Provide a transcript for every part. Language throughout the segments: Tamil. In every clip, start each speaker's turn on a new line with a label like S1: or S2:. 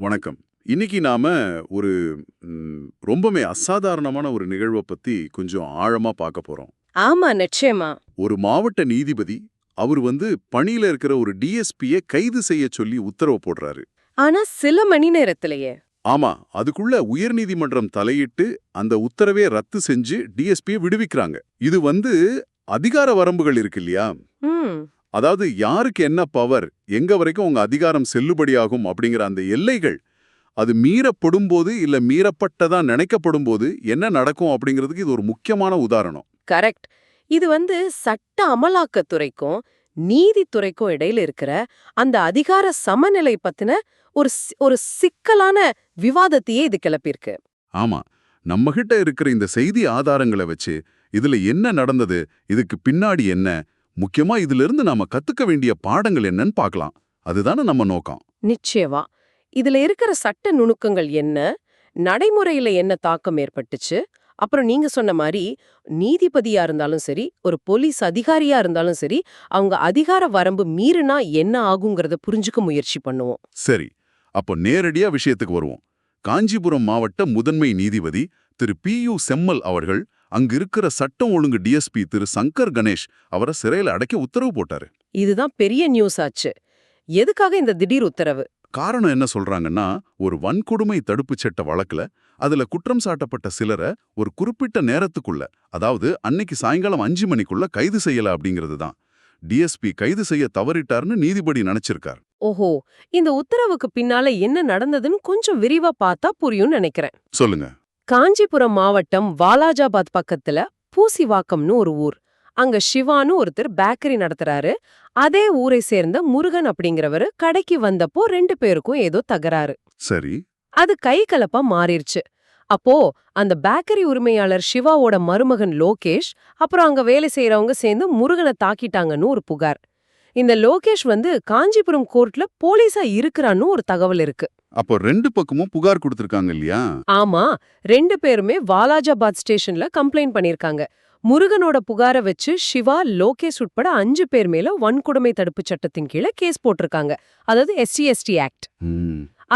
S1: வணக்கம். இன்னைக்கு நாம ஒரு ரொம்பவே அசாதாரணமான ஒரு நிகழ்வை பத்தி கொஞ்சம் ஆழமா பார்க்க போறோம்.
S2: ஆமா நிச்சயமா.
S1: ஒரு மாவட்ட நீதிபதி அவர் வந்து பணியில இருக்கிற ஒரு டிஎஸ்பியை கைது செய்ய சொல்லி உத்தரவு போடுறாரு.
S2: ஆனா சில மணி நேரத்திலேயே.
S1: ஆமா அதுக்குள்ள உயர்நீதிமன்றம் தலையிட்டு அந்த உத்தரவே ரத்து செஞ்சு டிஎஸ்பியை விடுவிக்கிறாங்க. இது வந்து அதிகார வரம்புகள் இருக்கு இல்லையா? அதாவது யாருக்கு என்ன பவர் எங்க வரைக்கும் உங்க அதிகாரம் செல்லுபடியாகும் அப்படிங்கிற அந்த எல்லைகள் அது மீறப்படும் போது இல்ல மீறப்பட்டதா நினைக்கப்படும் போது என்ன நடக்கும் அப்படிங்கிறதுக்கு இது ஒரு முக்கியமான உதாரணம்.
S2: கரெக்ட் இது வந்து சட்ட அமலாக்கத்துறைக்கும் நீதித்துறைக்கும் இடையில இருக்கிற அந்த அதிகார சமநிலை பத்தின ஒரு ஒரு சிக்கலான விவாதத்தையே இது கிளப்பியிருக்கு.
S1: ஆமா. நம்ம கிட்ட இருக்கிற இந்த செய்தி ஆதாரங்களை வச்சு இதுல என்ன நடந்தது இதுக்கு பின்னாடி என்ன முக்கியமா இதுல இருந்து நாம கத்துக்க வேண்டிய பாடங்கள் என்னன்னு பார்க்கலாம். அதுதானே நம்ம நோக்கம்.
S2: நிச்சயமா. இதுல இருக்கிற சட்ட நுணுக்கங்கள் என்ன நடைமுறையில என்ன தாக்கம் ஏற்பட்டுச்சு அப்புறம் நீங்க சொன்ன மாதிரி நீதிபதியா இருந்தாலும் சரி ஒரு போலீஸ் அதிகாரியா இருந்தாலும் சரி அவங்க அதிகார வரம்பு மீறினா என்ன ஆகுங்கிறத புரிஞ்சுக்க முயற்சி பண்ணுவோம்.
S1: சரி. அப்போ நேரடியா விஷயத்துக்கு வருவோம். காஞ்சிபுரம் மாவட்ட முதன்மை நீதிபதி திரு பி யு செம்மல் அவர்கள் அங்க இருக்கிற சட்டம் ஒழுங்கு டிஎஸ்பி திரு சங்கர் கணேஷ் அவரை சிறையில அடைக்க உத்தரவு போட்டாரு.
S2: இதுதான் பெரிய நியூஸ் ஆச்சு. எதுக்காக இந்த திடீர் உத்தரவு?
S1: காரணம் என்ன சொல்றாங்கன்னா ஒரு வன்கொடுமை தடுப்புச் சட்ட வழக்குல அதுல குற்றம் சாட்டப்பட்ட சிலரை ஒரு குறிப்பிட்ட நேரத்துக்குள்ள அதாவது அன்னைக்கு சாயங்காலம் அஞ்சு மணிக்குள்ள கைது செய்யல அப்படிங்கிறது தான். டிஎஸ்பி கைது செய்ய தவறிட்டார்னு நீதிபதி நினைச்சிருக்கார்.
S2: ஓஹோ இந்த உத்தரவுக்கு பின்னால என்ன நடந்ததுன்னு கொஞ்சம் விரிவா பார்த்தா புரியும்னு நினைக்கிறேன்.
S1: சொல்லுங்க.
S2: காஞ்சிபுரம் மாவட்டம் வாலாஜாபாத் பக்கத்துல பூசிவாக்கம்னு ஒரு ஊர். அங்க சிவான்னு ஒருத்தர் பேக்கரி நடத்துறாரு. அதே ஊரை சேர்ந்த முருகன் அப்படிங்கிறவரு கடைக்கு வந்தப்போ ரெண்டு பேருக்கும் ஏதோ தகராறு.
S1: சரி.
S2: அது கை கலப்பா மாறிடுச்சு. அப்போ அந்த பேக்கரி உரிமையாளர் சிவாவோட மருமகன் லோகேஷ் அப்புறம் அங்க வேலை செய்யறவங்க சேர்ந்து முருகனை தாக்கிட்டாங்கன்னு ஒரு புகார். இந்த லோகேஷ் வந்து காஞ்சிபுரம் கோர்ட்ல போலீஸா இருக்கிறான்னு ஒரு தகவல் இருக்கு.
S1: அப்போ ரெண்டு பக்கமும் புகார் கொடுத்திருக்காங்க இல்லையா?
S2: ஆமா ரெண்டு பேருமே வாலாஜாபாத் ஸ்டேஷன்ல கம்ப்ளைண்ட் பண்ணிருக்காங்க. முருகனோட புகார வச்சு சிவா லோகேஷ் உட்பட அஞ்சு பேர் மேல வன்கொடுமை தடுப்பு சட்டத்தின் கீழே கேஸ் போட்டிருக்காங்க. அதாவது எஸ்சி எஸ்டி ஆக்ட்.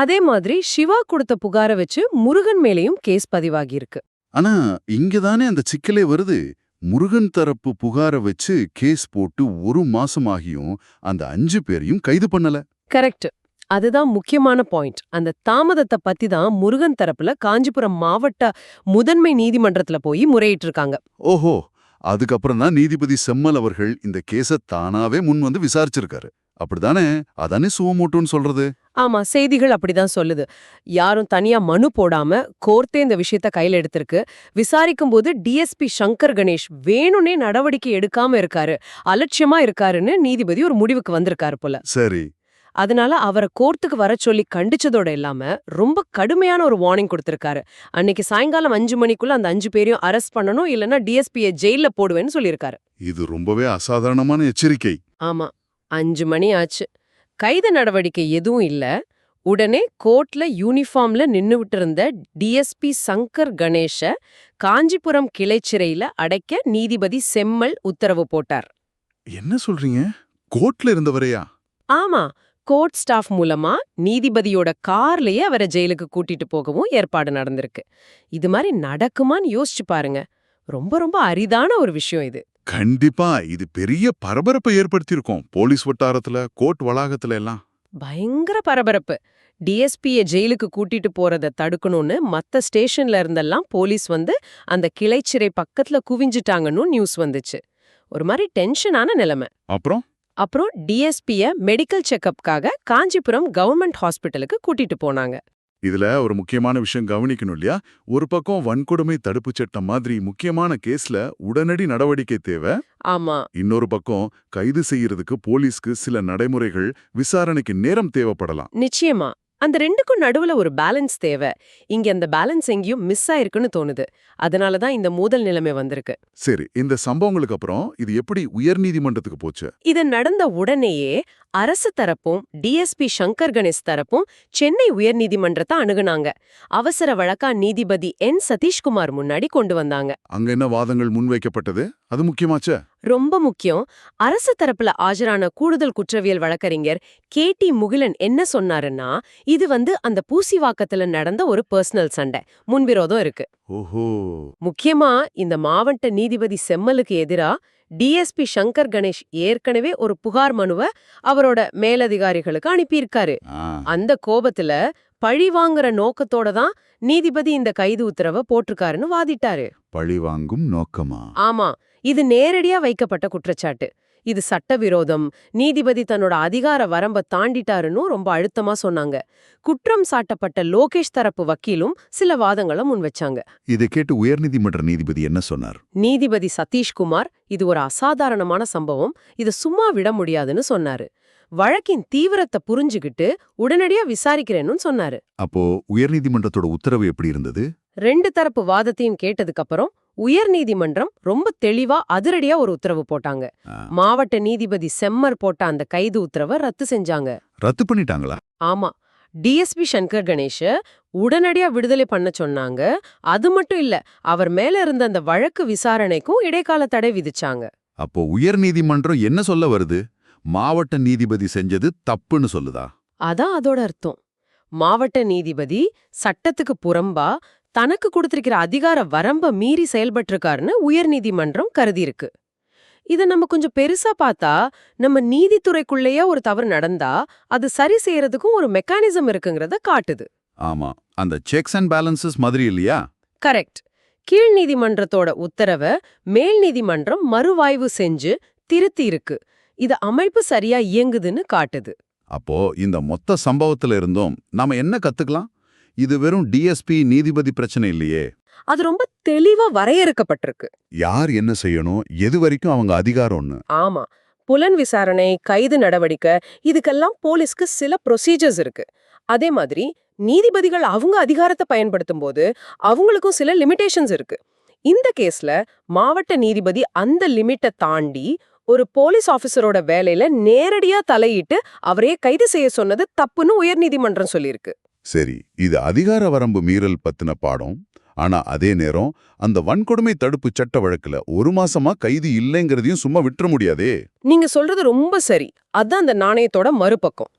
S2: அதே மாதிரி சிவா கொடுத்த புகார வச்சு முருகன் மேலயும் கேஸ் பதிவாகியிருக்கு.
S1: ஆனா இங்கதானே அந்த சிக்கலே வருது. முருகன் தரப்பு புகார வச்சு கேஸ் போட்டு ஒரு மாசம் ஆகியும் அந்த அஞ்சு பேரையும் கைது பண்ணல.
S2: கரெக்ட் அதுதான் முக்கியமான பாயிண்ட் அந்த தாமதத்தை பத்தி தான் முருகன் தரப்புல காஞ்சிபுரம் மாவட்ட முதன்மை நீதிமன்றத்துல போய் முறையிட்டு இருக்காங்க
S1: ஓஹோ! அதுக்கப்புறம் தான் நீதிபதி செம்மல் அவர்கள் இந்த கேஸ தானாவே முன் வந்து விசாரிச்சிருக்காரு. அப்படிதானே அதானே சுவமோட்டோன்னு சொல்றது?
S2: ஆமா செய்திகள் அப்படிதான் சொல்லுது. யாரும் தனியா மனு போடாம கோர்த்தே இந்த விஷயத்த கையில எடுத்திருக்கு. விசாரிக்கும் போது டிஎஸ்பி சங்கர் கணேஷ் வேணும்னே நடவடிக்கை எடுக்காம இருக்காரு. அலட்சியமா இருக்காருன்னு நீதிபதி ஒரு முடிவுக்கு வந்திருக்காரு போல.
S1: சரி.
S2: அதனால அவரை கோர்ட்டுக்கு வர சொல்லி கண்டிச்சதோட இல்லாம ரொம்ப கடுமையான ஒரு வார்னிங் கொடுத்திருக்காரு. அன்னைக்கு சாயங்காலம் அஞ்சு மணிக்குள்ள அந்த அஞ்சு பேரையும் அரெஸ்ட் பண்ணணும் இல்லைன்னா டிஎஸ்பியை ஜெயில போடுவேன்னு சொல்லியிருக்காரு.
S1: இது ரொம்பவே அசாதாரணமான எச்சரிக்கை.
S2: ஆமா அஞ்சு மணி ஆச்சு. கைது நடவடிக்கை எதுவும் இல்ல. உடனே கோர்ட்ல யூனிஃபார்ம்ல நின்னுவிட்டு இருந்த டிஎஸ்பி சங்கர் கணேஷ காஞ்சிபுரம் கிளைச்சிறையில அடைக்க நீதிபதி செம்மல் உத்தரவு போட்டார்.
S1: என்ன சொல்றீங்க? கோர்ட்ல இருந்தவரையா?
S2: ஆமா கோர்ட் ஸ்டாஃப் மூலமா நீதிபதியோட கார்லயே அவரை ஜெயிலுக்கு கூட்டிட்டு போகவும் ஏற்பாடு நடந்திருக்கு. இது மாதிரி நடக்குமான்னு யோசிச்சு பாருங்க. ரொம்ப ரொம்ப அரிதான ஒரு விஷயம் இது.
S1: கண்டிப்பா இது பெரிய பரபரப்பை ஏற்படுத்தியிருக்கோம். போலீஸ் வட்டாரத்துல கோர்ட் வளாகத்துல எல்லாம்.
S2: பயங்கர பரபரப்பு. டிஎஸ்பிய ஜெயிலுக்கு கூட்டிட்டு போறத தடுக்கணும்னு மத்த ஸ்டேஷன்ல இருந்தெல்லாம் போலீஸ் வந்து அந்த கிளைச்சிறை பக்கத்துல குவிஞ்சிட்டாங்கன்னு நியூஸ் வந்துச்சு. ஒரு மாதிரி டென்ஷனான நிலைமை.
S1: அப்புறம்?
S2: அப்புறம் டிஎஸ்பிய மெடிக்கல் செக்கப்காக காஞ்சிபுரம் கவர்மெண்ட் ஹாஸ்பிட்டலுக்கு கூட்டிட்டு போனாங்க.
S1: இதுல ஒரு முக்கியமான விஷயம் கவனிக்கணும் இல்லையா? ஒரு பக்கம் வன்கொடுமை தடுப்புச் சட்டம் மாதிரி முக்கியமான கேஸ்ல உடனடி நடவடிக்கை தேவை.
S2: ஆமா.
S1: இன்னொரு பக்கம் கைது செய்யறதுக்கு போலீஸ்க்கு சில நடைமுறைகள் விசாரணைக்கு நேரம் தேவைப்படலாம்.
S2: நிச்சயமா. அந்த ரெண்டுக்கும் நடுவுல ஒரு பேலன்ஸ் தேவை. இங்க அந்த பேலன்ஸ் எங்கேயும் மிஸ் ஆயிருக்குன்னு தோணுது. அதனால தான் இந்த மோதல் நிலைமை வந்திருக்கு.
S1: சரி இந்த சம்பவங்களுக்கு அப்புறம் இது எப்படி உயர்நீதிமன்றத்துக்கு போச்சு?
S2: இது நடந்த உடனேயே அரசு தரப்பும் டிஎஸ்பி சங்கர் கணேஷ் தரப்பும் சென்னை உயர்நீதிமன்றத்தை அணுகுனாங்க. அவசர வழக்கா நீதிபதி என். சதீஷ்குமார் முன்னாடி கொண்டு வந்தாங்க.
S1: அங்க என்ன வாதங்கள் முன்வைக்கப்பட்டது? அது முக்கியமாச்சே?
S2: ரொம்ப முக்கியம். அரசு தரப்புல ஆஜரான கூடுதல் குற்றவியல் வழக்கறிஞர் கே. டி. முகிலன் என்ன சொன்னாருன்னா இது வந்து அந்த பூசிவாக்கத்துல நடந்த ஒரு பர்சனல் சண்டை. முன்விரோதம் இருக்கு.
S1: ஓஹோ.
S2: முக்கியமா இந்த மாவட்ட நீதிபதி செம்மலுக்கு எதிரா டிஎஸ்பி சங்கர் கணேஷ் ஏற்கனவே ஒரு புகார் மனுவை அவரோட மேலதிகாரிகளுக்கு அனுப்பியிருக்காரு. அந்த கோபத்துல பழி வாங்குற நோக்கத்தோட தான் நீதிபதி இந்த கைது உத்தரவை போட்டிருக்காருன்னு வாதிட்டாரு.
S1: பழி வாங்கும் நோக்கமா?
S2: ஆமா. இது நேரடியா வைக்கப்பட்ட குற்றச்சாட்டு. இது சட்டவிரோதம். நீதிபதி தன்னோட அதிகார வரம்ப தாண்டிட்டாருன்னு ரொம்ப அழுத்தமா சொன்னாங்க. குற்றம் சாட்டப்பட்ட லோகேஷ் தரப்பு வக்கீலும் சில வாதங்களை முன்வச்சாங்க
S1: இதை கேட்டு உயர்நீதிமன்ற நீதிபதி என்ன சொன்னார்?
S2: நீதிபதி சதீஷ்குமார் இது ஒரு அசாதாரணமான சம்பவம். இத சும்மா விட முடியாதுன்னு சொன்னாரு. வழக்கின் தீவிரத்தை புரிஞ்சுகிட்டு உடனடியா விசாரிக்கிறேன்னு சொன்னாரு.
S1: அப்போ உயர்நீதிமன்றத்தோட உத்தரவு எப்படி இருந்தது?
S2: ரெண்டு தரப்பு வாதத்தையும் கேட்டதுக்கு அப்புறம் உயர்நீதிமன்றம் ரொம்ப தெளிவா அதிரடியா ஒரு உத்தரவு போட்டாங்க. மாவட்ட நீதிபதி செம்மர் போட்ட அந்த கைது உத்தரவை ரத்து செஞ்சாங்க.
S1: ரத்து பண்ணிட்டாங்களா?
S2: ஆமா. டிஎஸ்பி சங்கர் கணேஷ உடனடியா விடுதலை பண்ண சொன்னாங்க. அது மட்டும் இல்ல அவர் மேல இருந்த அந்த வழக்கு விசாரணைக்கும் இடைக்கால தடை விதிச்சாங்க.
S1: அப்போ உயர்நீதிமன்றம் என்ன சொல்ல வருது? மாவட்ட நீதிபதி செஞ்சது தப்புன்னு சொல்லுதா?
S2: அதான் அதோட அர்த்தம். மாவட்ட நீதிபதி சட்டத்துக்கு புறம்பா தனக்கு கொடுத்திருக்கிற அதிகார வரம்ப மீறி செயல்பட்டிருக்காருன்னு உயர்நீதிமன்றம் கருதியிருக்கு. இத நம்ம கொஞ்சம் பெருசா பார்த்தா நம்ம நீதித்துறைக்குள்ளேயே ஒரு தவறு நடந்தா அது சரி செய்யறதுக்கும் ஒரு மெக்கானிசம் இருக்குங்கிறத காட்டுது.
S1: ஆமா. அந்த செக்ஸ் அண்ட் பேலன்சஸ் மாதிரி இல்லையா?
S2: கரெக்ட் கீழ் நீதிமன்றத்தோட உத்தரவை மேல் நீதிமன்றம் மறுவாய்வு செஞ்சு திருத்தி இருக்கு இது அமைப்பு சரியா இயங்குதுன்னு காட்டுது.
S1: அப்போ இந்த மொத்த சம்பவத்துல இருந்தும் நாம என்ன கத்துக்கலாம்? இது வெறும் டிஎஸ்பி நீதிபதி பிரச்சனை இல்லையே.
S2: அது ரொம்ப தெளிவா வரையறுக்கப்பட்டிருக்கு.
S1: யார் என்ன செய்யணும்? எது வரைக்கும் அவங்க அதிகாரம்னு
S2: ஆமா. புலன் விசாரணை கைது நடவடிக்கை இதுக்கெல்லாம் போலீஸ்க்கு சில ப்ரொசீஜர்ஸ் இருக்கு. அதே மாதிரி நீதிபதிகள் அவங்க அதிகாரத்தை பயன்படுத்தும் போது அவங்களுக்கும் சில லிமிடேஷன்ஸ் இருக்கு. இந்த கேஸ்ல மாவட்ட நீதிபதி அந்த லிமிட்டை தாண்டி ஒரு போலீஸ் ஆபீசரோட வேலையில நேரடியா தலையிட்டு அவரையே கைது செய்ய சொன்னது தப்புன்னு உயர்நீதிமன்றம் சொல்லியிருக்கு.
S1: சரி இது அதிகார வரம்பு மீறல் பத்தின பாடம். ஆனா அதே நேரம் அந்த வன்கொடுமை தடுப்பு சட்ட வழக்குல ஒரு மாசமா கைது இல்லைங்கிறதையும் சும்மா விட்டுற முடியாதே.
S2: நீங்க சொல்றது ரொம்ப சரி. அதான் அந்த நாணயத்தோட மறுபக்கம்.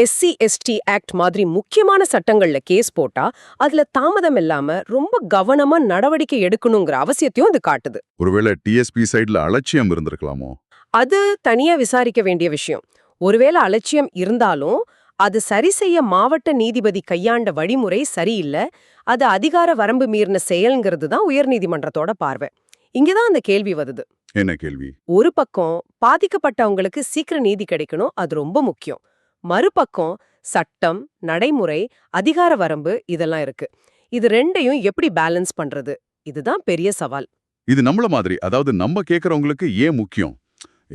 S2: எஸ்சி எஸ்டி ஆக்ட் மாதிரி முக்கியமான சட்டங்கள்ல கேஸ் போட்டா அதுல தாமதம் இல்லாம ரொம்ப கவனமா நடவடிக்கை எடுக்கணுங்கிற அவசியத்தையும் அது காட்டுது.
S1: ஒருவேளை டிஎஸ்பி சைடுல அலட்சியம் இருந்திருக்கலாமோ?
S2: அது தனியா விசாரிக்க வேண்டிய விஷயம். ஒருவேளை அலட்சியம் இருந்தாலும் அது சரி செய்ய மாவட்ட நீதிபதி கையாண்ட வழிமுறை சரியில்லை. அது அதிகார வரம்பு மீறின செயல்ங்கிறது தான் உயர்நீதிமன்றத்தோட பார்வை. இங்கதான் அந்த கேள்வி வருது.
S1: என்ன கேள்வி?
S2: ஒரு பக்கம் பாதிக்கப்பட்டவங்களுக்கு சீக்கிர நீதி கிடைக்கணும் அது ரொம்ப முக்கியம். மறுபக்கம் சட்டம் நடைமுறை அதிகார வரம்பு இதெல்லாம் இருக்கு. இது ரெண்டையும் எப்படி பேலன்ஸ் பண்றது? இதுதான் பெரிய சவால்.
S1: இது நம்மள மாதிரி அதாவது நம்ம கேக்குறவங்களுக்கு ஏன் முக்கியம்?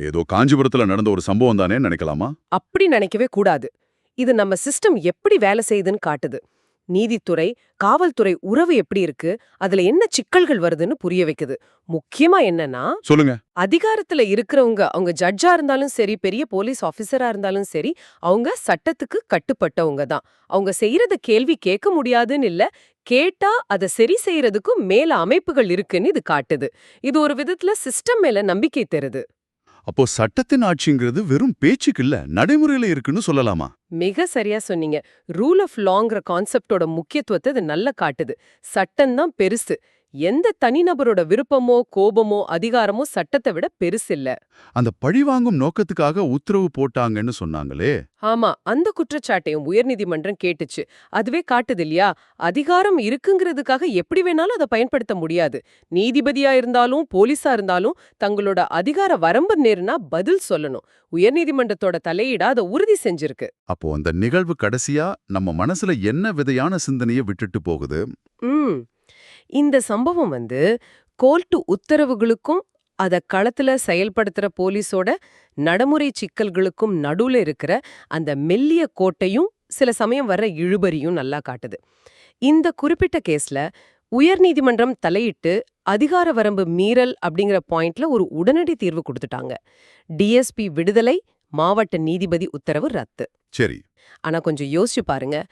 S1: ஏதோ காஞ்சிபுரத்துல நடந்த ஒரு சம்பவம் தானே நினைக்கலாமா?
S2: அப்படி நினைக்கவே கூடாது. இது நம்ம சிஸ்டம் எப்படி வேலை செய்யுதுன்னு காட்டுது. நீதித்துறை காவல்துறை உறவு எப்படி இருக்கு அதுல என்ன சிக்கல்கள் வருதுன்னு புரிய வைக்குது. முக்கியமா என்னன்னா
S1: சொல்லுங்க.
S2: அதிகாரத்துல இருக்கிறவங்க அவங்க ஜட்ஜா இருந்தாலும் சரி பெரிய போலீஸ் ஆபீசரா இருந்தாலும் சரி அவங்க சட்டத்துக்கு கட்டுப்பட்டவங்க தான். அவங்க செய்யறத கேள்வி கேட்க முடியாதுன்னு இல்ல கேட்டா அதை சரி செய்யறதுக்கும் மேல அமைப்புகள் இருக்குன்னு இது காட்டுது. இது ஒரு விதத்துல சிஸ்டம் மேல நம்பிக்கை தருது.
S1: அப்போ சட்டத்தின் ஆட்சிங்கிறது வெறும் பேச்சுக்கு இல்ல நடைமுறையில இருக்குன்னு சொல்லலாமா?
S2: மிக சரியா சொன்னீங்க. ரூல் ஆஃப் லாங்கிற கான்செப்டோட முக்கியத்துவத்தை இது நல்லா காட்டுது. சட்டம் தான் பெருசு. எந்த தனிநபரோட விருப்பமோ கோபமோ அதிகாரமோ சட்டத்தை விட பெருசில்ல.
S1: அந்த பழிவாங்கும் நோக்கத்துக்காக உத்தரவு போட்டாங்கன்னு சொன்னாங்களே.
S2: ஆமா அந்த குற்றச்சாட்டையும் உயர்நீதிமன்றம் கேட்டுச்சு. அதுவே காட்டுது இல்லையா? அதிகாரம் இருக்குங்கிறதுக்காக எப்படி வேணாலும் அதை பயன்படுத்த முடியாது. நீதிபதியா இருந்தாலும் போலீஸா இருந்தாலும் தங்களோட அதிகார வரம்பு நேருனா பதில் சொல்லணும். உயர்நீதிமன்றத்தோட தலையீடா அதை உறுதி செஞ்சிருக்கு.
S1: அப்போ அந்த நிகழ்வு கடைசியா நம்ம மனசுல என்ன விதையான சிந்தனைய விட்டுட்டு போகுது?
S2: ம். இந்த சம்பவம் வந்து கோர்ட்டு உத்தரவுகளுக்கும் அத களத்துல செயல்படுத்துற போலீஸோட நடைமுறை சிக்கல்களுக்கும் நடுவுல இருக்கிற அந்த மெல்லிய கோட்டையும் சில சமயம் வர்ற இழுபறியும் நல்லா காட்டுது. இந்த குறிப்பிட்ட கேஸ்ல உயர்நீதிமன்றம் தலையிட்டு அதிகார வரம்பு மீறல் அப்படிங்கிற பாயிண்ட்ல ஒரு உடனடி தீர்வு கொடுத்துட்டாங்க. டிஎஸ்பி விடுதலை மாவட்ட நீதிபதி உத்தரவு ரத்து.
S1: சரி.
S2: ஆனா கொஞ்சம் யோசிச்சு பாருங்க.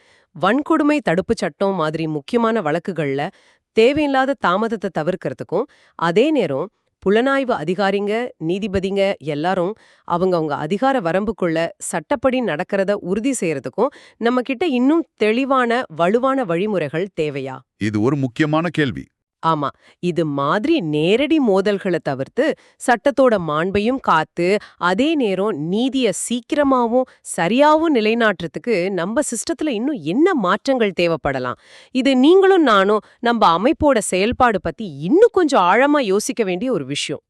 S2: வன்கொடுமை தடுப்புச் சட்டம் மாதிரி முக்கியமான வழக்குகள்ல தேவையில்லாத தாமதத்தை தவிர்க்கறதுக்கும் அதே நேரம் புலனாய்வு அதிகாரிங்க நீதிபதிங்க எல்லாரும் அவங்க அவங்க அதிகார வரம்புக்குள்ள சட்டப்படி நடக்கிறத உறுதி செய்யறதுக்கும் நம்ம கிட்ட இன்னும் தெளிவான வலுவான வழிமுறைகள் தேவையா?
S1: இது ஒரு முக்கியமான கேள்வி.
S2: ஆமா இது மாதிரி நேரடி மோதல்களை தவிர்த்து சட்டத்தோட மாண்பையும் காத்து அதே நேரம் நீதிய சீக்கிரமாவும் சரியாவும் நிலைநாட்டுறதுக்கு நம்ம சிஸ்டத்துல இன்னும் என்ன மாற்றங்கள் தேவைப்படலாம்? இது நீங்களும் நானும் நம்ம அமைப்போட செயல்பாடு பத்தி இன்னும் கொஞ்சம் ஆழமா யோசிக்க வேண்டிய ஒரு விஷயம்.